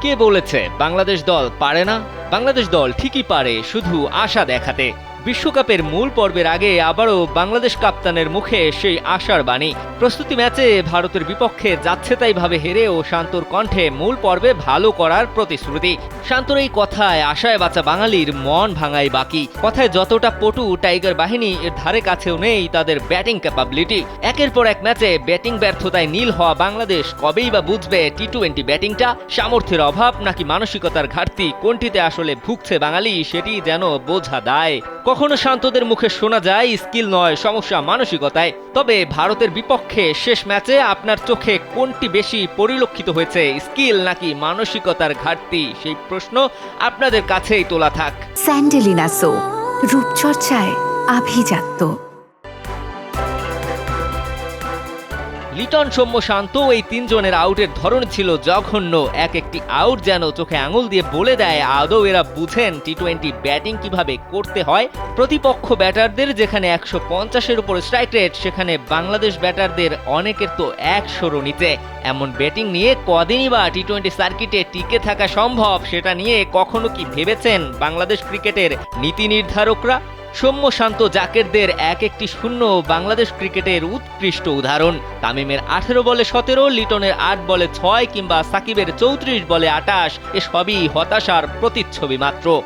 কে বলেছে বাংলাদেশ দল পারে না? বাংলাদেশ দল ঠিকই পারে শুধু আশা দেখাতে। বিশ্বকাপের মূল পর্বের আগে আবারও বাংলাদেশ কাপ্তানের মুখে সেই আশার বাণী। প্রস্তুতি ম্যাচে ভারতের বিপক্ষে যাচ্ছে তাই ভাবে হেরেও শান্তর কণ্ঠে মূল পর্বে ভালো করার প্রতিশ্রুতি। শান্তর এই কথায়, আশায় বাঁচা বাঙালির মন ভাঙাই বাকি। কথায় যতটা পটু টাইগার বাহিনী এর ধারে কাছেও নেই তাদের ব্যাটিং ক্যাপাবিলিটি একের পর এক ম্যাচে ব্যাটিং ব্যর্থতায় নীল হওয়া বাংলাদেশ কবেই বা বুঝবে টি টোয়েন্টি ব্যাটিংটা? সামর্থ্যের অভাব নাকি মানসিকতার ঘাটতি? কোনটিতে আসলে ভুগছে বাঙালি সেটি যেন বোঝা দায়। কখনো শান্তদের মুখে শোনা যায়, স্কিল নয়, সমস্যা মানসিকতায়। তবে ভারতের বিপক্ষে শেষ ম্যাচে আপনার চোখে কোনটি বেশি পরিলক্ষিত হয়েছে, স্কিল নাকি মানসিকতার ঘাটতি? সেই প্রশ্ন আপনাদের কাছেই তোলা থাক। স্যান্ডেলিনা সো, রূপচর্চায় আভিজাত্য। লিটন সৌম্য শান্ত, এই তিনজনের আউটের ধরন ছিল জঘন্য। এক একটি আউট যেন চোখে আঙুল দিয়ে বলে দেয়, আদৌ এরা বুঝেন টি টোয়েন্টি ব্যাটিং কীভাবে করতে হয়? প্রতিপক্ষ ব্যাটারদের, যেখানে একশো পঞ্চাশের উপর স্ট্রাইক রেট সেখানে বাংলাদেশ ব্যাটারদের অনেকের তো একশোরও নিচে। এমন ব্যাটিং নিয়ে কদিনই বা টি টোয়েন্টি সার্কিটে টিকে থাকা সম্ভব, সেটা নিয়ে কখনো কি ভেবেছেন বাংলাদেশ ক্রিকেটের নীতি নির্ধারকরা? সৌম্য শান্ত জাকেরদের এক একটি শূন্য বাংলাদেশ ক্রিকেটের উৎকৃষ্ট উদাহরণ। তামিমের আঠেরো বলে সতেরো, লিটনের আট বলে ছয় কিংবা সাকিবের চৌত্রিশ বলে আটাশ, এসবই হতাশার প্রতিচ্ছবি মাত্র।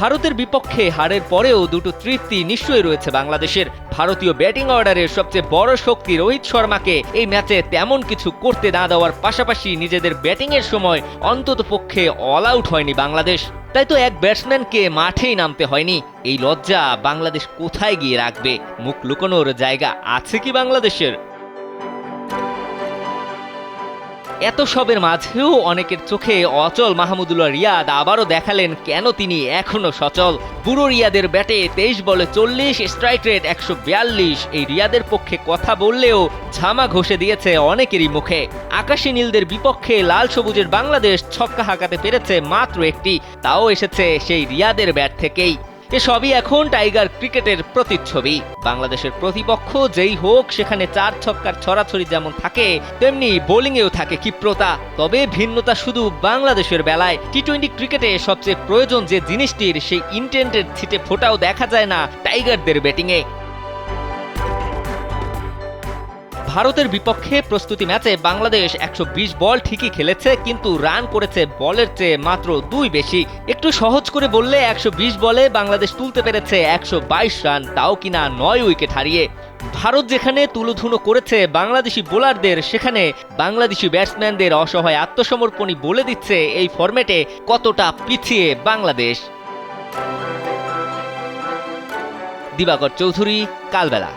ভারতের বিপক্ষে হারের পরেও দুটো তৃপ্তি নিশ্চয়ই রয়েছে বাংলাদেশের। ভারতীয় ব্যাটিং অর্ডারের সবচেয়ে বড় শক্তি রোহিত শর্মাকে এই ম্যাচে তেমন কিছু করতে না দেওয়ার পাশাপাশি নিজেদের ব্যাটিংয়ের সময় অন্তত পক্ষে অল আউট হয়নি বাংলাদেশ। তাই তো এক ব্যাটসম্যানকে মাঠেই নামতে হয়নি। এই লজ্জা বাংলাদেশ কোথায় গিয়ে রাখবে? মুখ লুকোনোর জায়গা আছে কি বাংলাদেশের? এত সবের মাঝেও অনেকের চোখে অচল মাহমুদুল্লাহ রিয়াদ আবারও দেখালেন কেন তিনি এখনও সচল। বুড়ো রিয়াদের ব্যাটে তেইশ বলে চল্লিশ স্ট্রাইক রেট একশো বিয়াল্লিশ। এই রিয়াদের পক্ষে কথা বললেও ঝামা ঘষে দিয়েছে অনেকেরই মুখে। আকাশী নীলদের বিপক্ষে লাল সবুজের বাংলাদেশ ছক্কা হাঁকাতে পেরেছে মাত্র একটি। তাও এসেছে সেই রিয়াদের ব্যাট থেকেই। এসবই এখন টাইগার ক্রিকেটের প্রতিচ্ছবি। বাংলাদেশের প্রতিপক্ষ যেই হোক, সেখানে চার ছক্কার ছড়াছড়ি যেমন থাকে, তেমনি বোলিংয়েও থাকে ক্ষিপ্রতা। তবে ভিন্নতা শুধু বাংলাদেশের বেলায়। টি টোয়েন্টি ক্রিকেটে সবচেয়ে প্রয়োজন যে জিনিসটির, সেই ইন্টেন্টের ছিটে ফোটাও দেখা যায় না টাইগারদের ব্যাটিংয়ে ভারতের বিপক্ষে প্রস্তুতি ম্যাচে বাংলাদেশ একশো বিশ বল ঠিকই খেলেছে, কিন্তু রান করেছে বলের চেয়ে মাত্র দুই বেশি। একটু সহজ করে বললে একশো বিশ বলে বাংলাদেশ তুলতে পেরেছে একশো বাইশ রান, তাও কিনা নয় উইকেট হারিয়ে। ভারত যেখানে তুলোধুনো করেছে বাংলাদেশি বোলারদের, সেখানে বাংলাদেশি ব্যাটসম্যানদের অসহায় আত্মসমর্পণই বলে দিচ্ছে এই ফরম্যাটে কতটা পিছিয়ে বাংলাদেশ। দিবাকর চৌধুরী, কালবেলা।